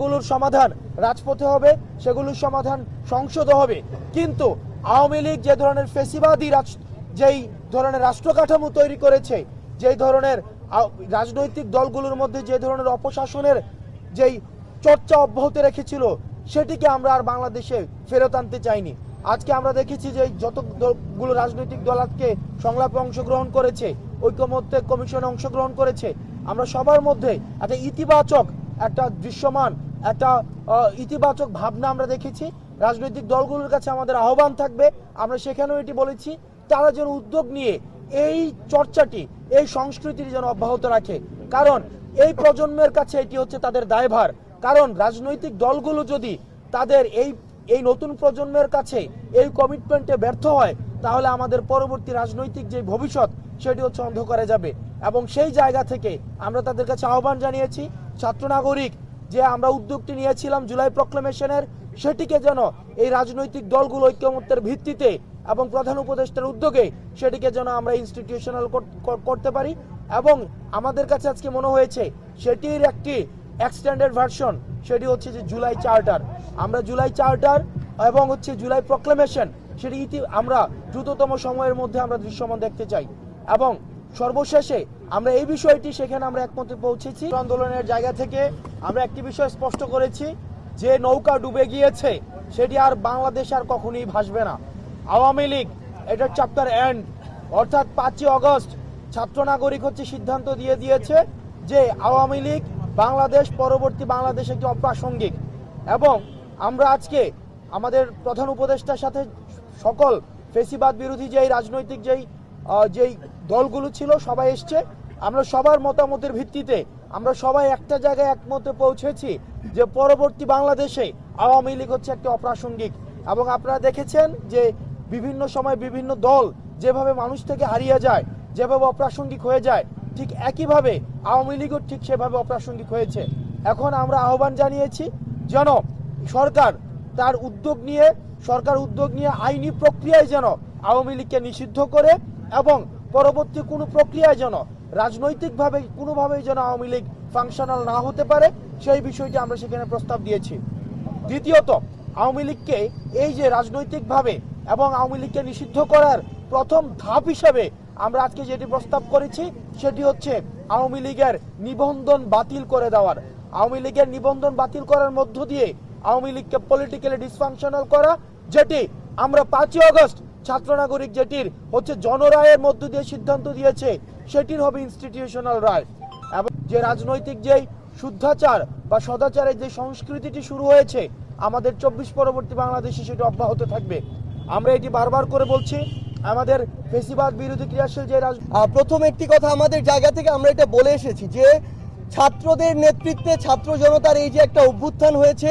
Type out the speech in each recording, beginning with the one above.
সেগুলোর সমাধান রাজপথে হবে, সেগুলোর সমাধান সংসদে হবে। কিন্তু আওয়ামী লীগ যে ধরনের ফেসিবাদী রাজ যেই ধরনের রাষ্ট্র কাঠামো তৈরি করেছে, যেই ধরনের রাজনৈতিক দলগুলোর মধ্যে যে ধরনের অপশাসনের যেই চর্চা অব্যাহত রেখেছিল, সেটিকে আমরা আর বাংলাদেশে ফেরত আনতে চাইনি। আজকে আমরা দেখেছি যে যতগুলো রাজনৈতিক দল আজকে সংলাপে অংশগ্রহণ করেছে, ঐক্যমত্যে কমিশনে অংশগ্রহণ করেছে, আমরা সবার মধ্যে একটা ইতিবাচক একটা দৃশ্যমান একটা ইতিবাচক ভাবনা আমরা দেখেছি। রাজনৈতিক দলগুলোর কাছে আমাদের আহ্বান থাকবে। আমরা সেখানেও এটি বলেছি। তারা যেন উদ্যোগ নিয়ে এই চর্চাটি, এই সংস্কৃতিটি যেন অব্যাহত রাখে। কারণ এই প্রজন্মের কাছে এটি হচ্ছে তাদের দায়ভার। কারণ রাজনৈতিক দলগুলো যদি তাদের এই এই নতুন প্রজন্মের কাছে এই কমিটমেন্টে ব্যর্থ হয়, তাহলে আমাদের পরবর্তী রাজনৈতিক যে ভবিষ্যৎ, সেটি হচ্ছে অন্ধকারে যাবে। এবং সেই জায়গা থেকে আমরা তাদের কাছে আহ্বান জানিয়েছি ছাত্র নাগরিক যে আমরা উদ্যোগটি নিয়েছিলাম জুলাই প্রক্লেমেশনের সেটিকে যেন এই রাজনৈতিক দলগুলো ঐক্যমত্যের ভিত্তিতে এবং প্রধান উপদেষ্টার উদ্যোগে সেটিকে যেন আমরা ইনস্টিটিউশনাল করতে পারি এবং আমাদের কাছে আজকে মনে হয়েছে সেটির একটি এক্সটেন্ডেড ভার্সন সেটি হচ্ছে যে জুলাই চার্টার আমরা জুলাই চার্টার এবং হচ্ছে জুলাই প্রক্লেমেশন সেটি ইতি, আমরা দ্রুততম সময়ের মধ্যে আমরা দৃশ্যমান দেখতে চাই এবং সর্বশেষে আমরা এই বিষয়টি সেখানে আমরা একমতে পৌঁছেছি। আন্দোলনের জায়গা থেকে আমরা একটি বিষয় স্পষ্ট করেছি, যে নৌকা ডুবে গিয়েছে, সেটি আর বাংলাদেশ আর কখনোই ভাসবে না। আওয়ামী লীগ এটার চ্যাপ্টার এন্ড অর্থাৎ পাঁচই অগস্ট ছাত্র নাগরিক হচ্ছে সিদ্ধান্ত দিয়ে দিয়েছে যে আওয়ামী লীগ বাংলাদেশ, পরবর্তী বাংলাদেশ একটি অপ্রাসঙ্গিক। এবং আমরা আজকে আমাদের প্রধান উপদেষ্টার সাথে সকল ফেসিবাদ বিরোধী যেই রাজনৈতিক যেই যেই দলগুলো ছিল, সবাই এসছে আমরা সবার মতামতের ভিত্তিতে আমরা সবাই একটা জায়গায় একমতে পৌঁছেছি যে পরবর্তী বাংলাদেশে আওয়ামী লীগ হচ্ছে একটি অপ্রাসঙ্গিক। এবং আপনারা দেখেছেন যে বিভিন্ন সময় বিভিন্ন দল যেভাবে মানুষ থেকে হারিয়ে যায়, যেভাবে অপ্রাসঙ্গিক হয়ে যায়, ঠিক একইভাবে আওয়ামী লীগও ঠিক সেভাবে অপ্রাসঙ্গিক হয়েছে। এখন আমরা আহ্বান জানিয়েছি যেন সরকার তার উদ্যোগ নিয়ে, সরকার উদ্যোগ নিয়ে আইনি প্রক্রিয়ায় যেন আওয়ামী লীগকে নিষিদ্ধ করে এবং পরবর্তী কোনো প্রক্রিয়ায় যেন রাজনৈতিকভাবে কোনোভাবেই যেন আওয়ামী লীগ ফাংশনাল না হতে পারে, সেই বিষয়টি আমরা সেখানে প্রস্তাব দিয়েছি। দ্বিতীয়ত, আওয়ামী লীগকে এই যে রাজনৈতিকভাবে এবং আওয়ামী লীগকে নিষিদ্ধ করার প্রথম ধাপ হিসেবে আমরা আজকে যেটি প্রস্তাব করেছি, সেটি হচ্ছে আওয়ামী লীগের নিবন্ধন বাতিল করে দেওয়ার। আওয়ামী লীগের নিবন্ধন বাতিল করার মধ্য দিয়ে আওয়ামী লীগকে পলিটিক্যালি ডিসফাংশনাল করা, যেটি আমরা পাঁচই অগস্ট ছাত্র নাগরিক যেটির হচ্ছে জনরায়ের মধ্য দিয়ে সিদ্ধান্ত দিয়েছে সেটির হবে ইনস্টিটিউশনাল রায় এবং যে রাজনৈতিক যেই শুদ্ধাচার বা সদাচারের যে সংস্কৃতিটি শুরু হয়েছে, আমাদের চব্বিশ পরবর্তী বাংলাদেশে সেটি অব্যাহত থাকবে। আমরা এটি বারবার করে বলছি, আমাদের ফেসিবাদ বিরোধী ক্রিয়াশীল যে প্রথম একটি কথা আমাদের জায়গা থেকে আমরা এটা বলে এসেছি যে, ছাত্রদের নেতৃত্বে ছাত্র জনতার এই যে একটা অভ্যুত্থান হয়েছে,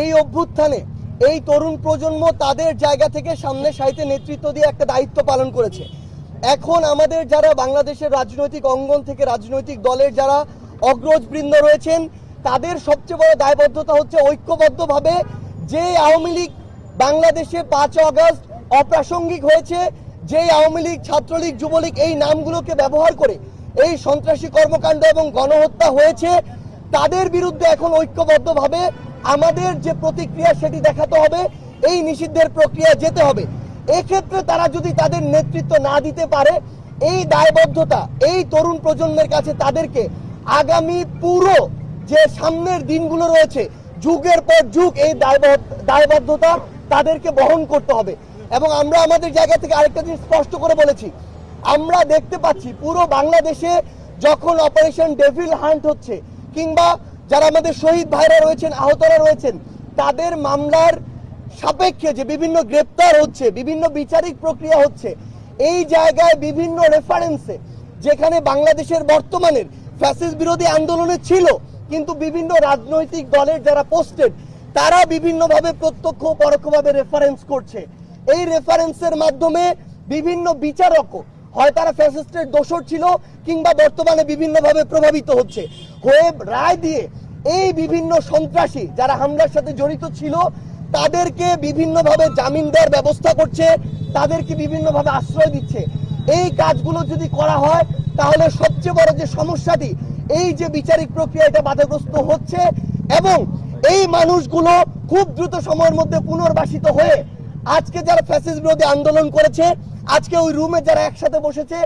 এই অভ্যুত্থানে এই তরুণ প্রজন্ম তাদের জায়গা থেকে সামনে সাইতে নেতৃত্ব দিয়ে একটা দায়িত্ব পালন করেছে। এখন আমাদের যারা বাংলাদেশের রাজনৈতিক অঙ্গন থেকে রাজনৈতিক দলের যারা অগ্রজ বৃন্দ রয়েছেন, তাদের সবচেয়ে বড় দায়বদ্ধতা হচ্ছে ঐক্যবদ্ধভাবে যে আওয়ামী লীগ বাংলাদেশে পাঁচ আগস্ট অপ্রাসঙ্গিক হয়েছে যেই আওয়ামী লীগ, ছাত্রলীগ, যুবলীগ এই নামগুলোকে ব্যবহার করে এই সন্ত্রাসী কর্মকাণ্ড এবং গণহত্যা হয়েছে, তাদের বিরুদ্ধে এখন ঐক্যবদ্ধভাবে আমাদের যে প্রতিক্রিয়া সেটি দেখাতে হবে, এই নিষিদ্ধের প্রক্রিয়া যেতে হবে। এক্ষেত্রে তারা যদি তাদের নেতৃত্ব না দিতে পারে, এই দায়বদ্ধতা, এই তরুণ প্রজন্মের কাছে তাদেরকে আগামী পুরো যে সামনের দিনগুলো রয়েছে, যুগের পর যুগ এই দায়বদ্ধ- দায়বদ্ধতা তাদেরকে বহন করতে হবে। এবং আমরা আমাদের জায়গা থেকে আরেকটা জিনিস স্পষ্ট করে বলেছি, আমরা দেখতে পাচ্ছি পুরো বাংলাদেশে যখন অপারেশন ডেভিল হান্ট হচ্ছে, কিংবা যারা আমাদের শহীদ ভাইরা রয়েছেন, আহতরা রয়েছেন, তাদের মামলার সাপেক্ষে যে বিভিন্ন গ্রেপ্তার হচ্ছে, বিভিন্ন বিচারিক প্রক্রিয়া হচ্ছে, এই জায়গায় বিভিন্ন রেফারেন্সে যেখানে বাংলাদেশের বর্তমানের ফ্যাসিস্ট বিরোধী আন্দোলনে ছিল, কিন্তু বিভিন্ন রাজনৈতিক দলের যারা পোস্টেড তারা বিভিন্নভাবে প্রত্যক্ষ পরোক্ষভাবে রেফারেন্স করছে। এই রেফারেন্সের মাধ্যমে বিভিন্ন বিচারকও, হয় তারা ফ্যাসিস্টের দোষর ছিল, কিংবা বর্তমানে বিভিন্নভাবে প্রভাবিত হচ্ছে। হয়ে রায় দিয়ে এই বিভিন্ন সন্ত্রাসী যারা হামলার সাথে জড়িত ছিল তাদেরকে বিভিন্নভাবে জামিন দেওয়ার ব্যবস্থা করছে, তাদেরকে বিভিন্নভাবে আশ্রয় দিচ্ছে। এই কাজগুলো যদি করা হয়, তাহলে সবচেয়ে বড় যে সমস্যাটি, এই যে বিচারিক প্রক্রিয়া এটা বাধাগ্রস্ত হচ্ছে এবং এই মানুষগুলো খুব দ্রুত সময়ের মধ্যে পুনর্বাসিত হয়ে আজকে যারা ফ্যাসিস্ট বিরোধী আন্দোলন করেছে, আজকে ওই রুমে যারা একসাথে বসেছে,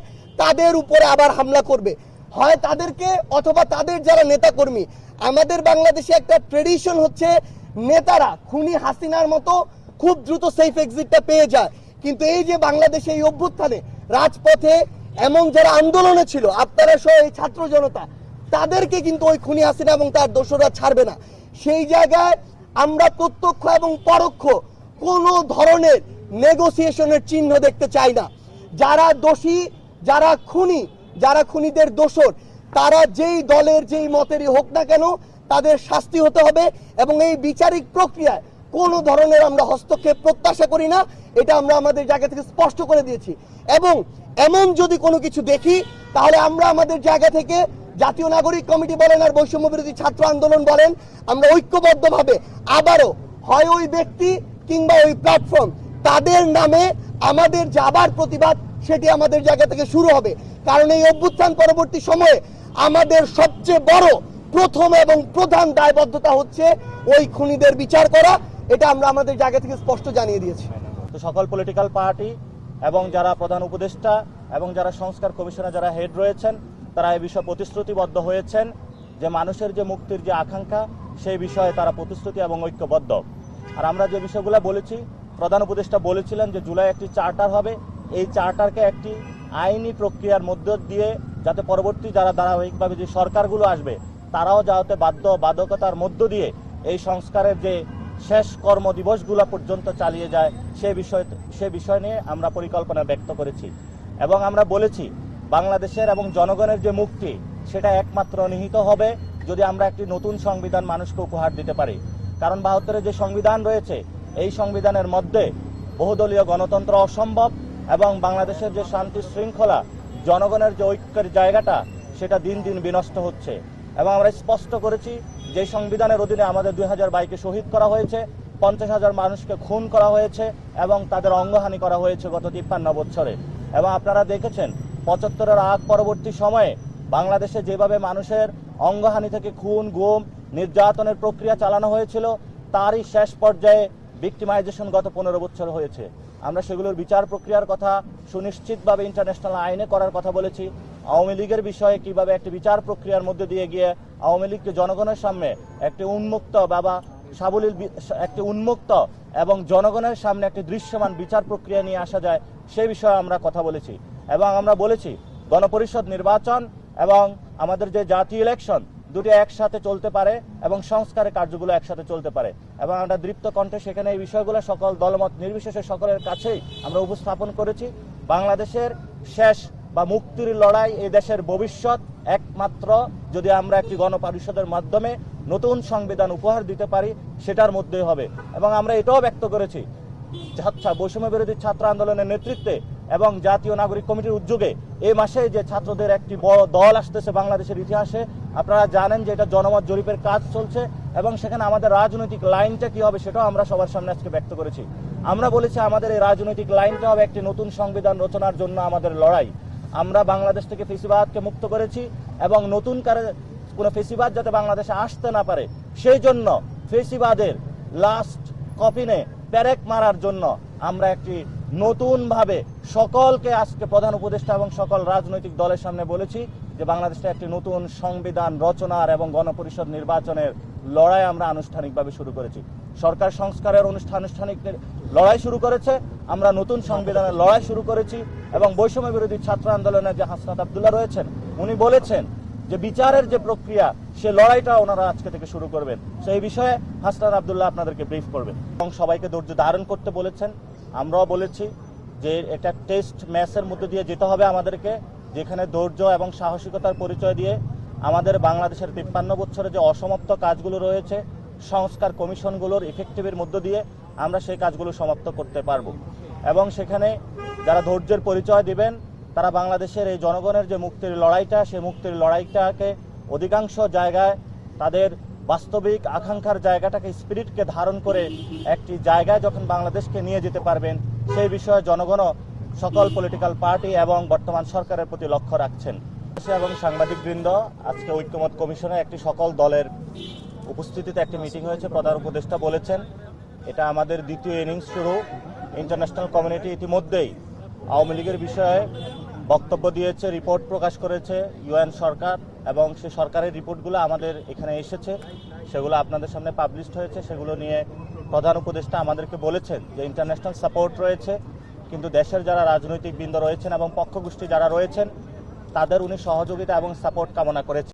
তাদের উপরে আবার হামলা করবে। হয় তাদেরকে অথবা তাদের যারা নেতাকর্মী, আমাদের বাংলাদেশে একটা ট্রেডিশন হচ্ছে নেতারা খুনি হাসিনার মতো খুব দ্রুত সেফ এক্সিটটা পেয়ে যায়। কিন্তু এই যে বাংলাদেশে এই অভ্যুত্থানে রাজপথে এমন যারা আন্দোলনে ছিল, আপনারা সহ এই ছাত্র জনতা, তাদেরকে কিন্তু ওই খুনি হাসিনা এবং তার দোষরা ছাড়বে না। সেই জায়গায় আমরা প্রত্যক্ষ এবং পরোক্ষ কোনো ধরনের নেগোসিয়েশনের চিহ্ন দেখতে চাই না। যারা দোষী, যারা খুনি, যারা খুনিদের দোষর, তারা যেই দলের যেই মতেরই হোক না কেন তাদের শাস্তি হতে হবে এবং এই বিচারিক প্রক্রিয়ায় কোনো ধরনের আমরা হস্তক্ষেপ প্রত্যাশা করি না, এটা আমরা আমাদের জায়গা থেকে স্পষ্ট করে দিয়েছি। এবং এমন যদি কোনো কিছু দেখি, তাহলে আমরা আমাদের জায়গা থেকে জাতীয় নাগরিক কমিটি বলেন আর বৈষম্য বিরোধী ছাত্র আন্দোলন বলেন, আমরা ঐক্যবদ্ধভাবে আবারও হয় ওই ব্যক্তি কিংবা ওই প্ল্যাটফর্ম তাদের নামে আমাদের যাবার প্রতিবাদ সেটি আমাদের জায়গা থেকে শুরু হবে। কারণ এই অভ্যুত্থান পরবর্তী সময়ে আমাদের সবচেয়ে বড় প্রথম এবং প্রধান দায়বদ্ধতা হচ্ছে ওই খুনিদের বিচার করা। এটা আমরা আমাদের জায়গা থেকে স্পষ্ট জানিয়ে দিয়েছি। তো সকল পলিটিক্যাল পার্টি এবং যারা প্রধান উপদেষ্টা এবং যারা সংস্কার কমিশনে যারা হেড রয়েছেন, তারা এই বিষয়ে প্রতিশ্রুতিবদ্ধ হয়েছেন যে মানুষের যে মুক্তির যে আকাঙ্ক্ষা, সেই বিষয়ে তারা প্রতিশ্রুতি এবং ঐক্যবদ্ধ। আর আমরা যে বিষয়গুলো বলেছি, প্রধান উপদেষ্টা বলেছিলেন যে জুলাই একটি চার্টার হবে। এই চার্টারকে একটি আইনি প্রক্রিয়ার মধ্য দিয়ে যাতে পরবর্তী যারা ধারাবাহিকভাবে যে সরকারগুলো আসবে তারাও যাতে বাধ্য বাধকতার মধ্য দিয়ে এই সংস্কারের যে শেষ কর্ম কর্মদিবসগুলো পর্যন্ত চালিয়ে যায়, সে বিষয় সে বিষয় নিয়ে আমরা পরিকল্পনা ব্যক্ত করেছি। এবং আমরা বলেছি, বাংলাদেশের এবং জনগণের যে মুক্তি, সেটা একমাত্র নিহিত হবে যদি আমরা একটি নতুন সংবিধান মানুষকে উপহার দিতে পারি। কারণ বাহাত্তরের যে সংবিধান রয়েছে, এই সংবিধানের মধ্যে বহুদলীয় গণতন্ত্র অসম্ভব এবং বাংলাদেশের যে শান্তি শৃঙ্খলা, জনগণের যে ঐক্যের জায়গাটা, সেটা দিন দিন বিনষ্ট হচ্ছে। এবং আমরা স্পষ্ট করেছি যে সংবিধানের অধীনে আমাদের দুই হাজার বাইকে শহীদ করা হয়েছে, পঞ্চাশ হাজার মানুষকে খুন করা হয়েছে এবং তাদের অঙ্গহানি করা হয়েছে গত তিপ্পান্ন বছরে এবং আপনারা দেখেছেন, পঁচাত্তরের আগ পরবর্তী সময়ে বাংলাদেশে যেভাবে মানুষের অঙ্গহানি থেকে খুন, গুম, নির্যাতনের প্রক্রিয়া চালানো হয়েছিল, তারই শেষ পর্যায়ে ভিক্টিমাইজেশন গত পনেরো বছর হয়েছে। আমরা সেগুলোর বিচার প্রক্রিয়ার কথা সুনিশ্চিতভাবে ইন্টারন্যাশনাল আইনে করার কথা বলেছি। আওয়ামী লীগের বিষয়ে কীভাবে একটি বিচার প্রক্রিয়ার মধ্যে দিয়ে গিয়ে আওয়ামী লীগকে জনগণের সামনে একটি উন্মুক্ত বাবা সাবলীল একটি উন্মুক্ত এবং জনগণের সামনে একটি দৃশ্যমান বিচার প্রক্রিয়া নিয়ে আসা যায় সেই বিষয়ে আমরা কথা বলেছি। এবং আমরা বলেছি, গণপরিষদ নির্বাচন এবং আমাদের যে জাতীয় ইলেকশন দুটি একসাথে চলতে পারে এবং সংস্কারের কার্যগুলো একসাথে চলতে পারে। এবং আমরা দৃপ্ত কণ্ঠে সেখানে এই বিষয়গুলো সকল দলমত নির্বিশেষে সকলের কাছেই আমরা উপস্থাপন করেছি। বাংলাদেশের শেষ বা মুক্তির লড়াই এই দেশের ভবিষ্যৎ একমাত্র যদি আমরা একটি গণপরিষদের মাধ্যমে নতুন সংবিধান উপহার দিতে পারি, সেটার মধ্যেই হবে। এবং আমরা এটাও ব্যক্ত করেছি। ছাত্র বৈষম্য বিরোধী ছাত্র আন্দোলনের নেতৃত্বে এবং জাতীয় নাগরিক কমিটির উদ্যোগে এই মাসে যে ছাত্রদের একটি বড় দল আসতেছে বাংলাদেশের ইতিহাসে, আপনারা জানেন যে এটা জনমত জরিপের কাজ চলছে এবং সেখানে আমাদের রাজনৈতিক লাইনটা কি হবে সেটাও আমরা সবার সামনে আজকে ব্যক্ত করেছি। আমরা বলেছি আমাদের এই রাজনৈতিক লাইনটা হবে একটি নতুন সংবিধান রচনার জন্য আমাদের লড়াই। আমরা বাংলাদেশ থেকে ফেসিবাদকে মুক্ত করেছি এবং নতুন কারে কোনো ফেসিবাদ যাতে বাংলাদেশে আসতে না পারে, সেই জন্য ফেসিবাদের লাস্ট কপিনে প্যারেক মারার জন্য আমরা একটি নতুনভাবে সকলকে আজকে প্রধান উপদেষ্টা এবং সকল রাজনৈতিক দলের সামনে বলেছি যে বাংলাদেশে একটি নতুন সংবিধান রচনার এবং গণপরিষদ নির্বাচনের লড়াই আমরা আনুষ্ঠানিকভাবে শুরু করেছি। সরকার সংস্কারের অনুষ্ঠান আনুষ্ঠানিক লড়াই শুরু করেছে। আমরা নতুন সংবিধানের লড়াই শুরু করেছি এবং বৈষম্য বিরোধী ছাত্র আন্দোলনের যে হাসনাত আবদুল্লাহ রয়েছেন, উনি বলেছেন যে বিচারের যে প্রক্রিয়া, সে লড়াইটা ওনারা আজকে থেকে শুরু করবেন। সেই বিষয়ে হাসনাত আবদুল্লাহ আপনাদেরকে ব্রিফ করবেন। এবং সবাইকে ধৈর্য ধারণ করতে বলেছেন। আমরাও বলেছি যে এটা টেস্ট ম্যাচের মধ্যে দিয়ে যেতে হবে আমাদেরকে, যেখানে ধৈর্য এবং সাহসিকতার পরিচয় দিয়ে আমাদের বাংলাদেশের তিপ্পান্ন বছরে যে অসমাপ্ত কাজগুলো রয়েছে সংস্কার কমিশনগুলোর ইফেক্টিভের মধ্য দিয়ে আমরা সেই কাজগুলো সমাপ্ত করতে পারব। এবং সেখানে যারা ধৈর্যের পরিচয় দিবেন, তারা বাংলাদেশের এই জনগণের যে মুক্তির লড়াইটা, সেই মুক্তির লড়াইটাকে অধিকাংশ জায়গায় তাদের বাস্তবিক আকাঙ্ক্ষার জায়গাটাকে স্পিরিটকে ধারণ করে একটি জায়গায় যখন বাংলাদেশকে নিয়ে যেতে পারবেন, সেই বিষয়ে জনগণও সকল পলিটিক্যাল পার্টি এবং বর্তমান সরকারের প্রতি লক্ষ্য রাখছেন। এবং সাংবাদিকবৃন্দ, আজকে ঐক্যমত কমিশনে একটি সকল দলের উপস্থিতিতে একটি মিটিং হয়েছে, প্রধান উপদেষ্টা বলেছেন, এটা আমাদের দ্বিতীয় ইনিংস শুরু ইন্টারন্যাশনাল কমিউনিটি ইতিমধ্যেই আওয়ামী লীগের বিষয়ে বক্তব্য দিয়েছে রিপোর্ট প্রকাশ করেছে ইউএন সরকার এবং সে সরকারের রিপোর্টগুলো আমাদের এখানে এসেছে, সেগুলো আপনাদের সামনে পাবলিশড হয়েছে, সেগুলো নিয়ে প্রধান উপদেষ্টা আমাদেরকে বলেছেন যে ইন্টারন্যাশনাল সাপোর্ট রয়েছে, কিন্তু দেশের যারা রাজনৈতিক বৃন্দ রয়েছেন এবং পক্ষগোষ্ঠী যারা রয়েছেন, তাদের উনি সহযোগিতা এবং সাপোর্ট কামনা করেছেন।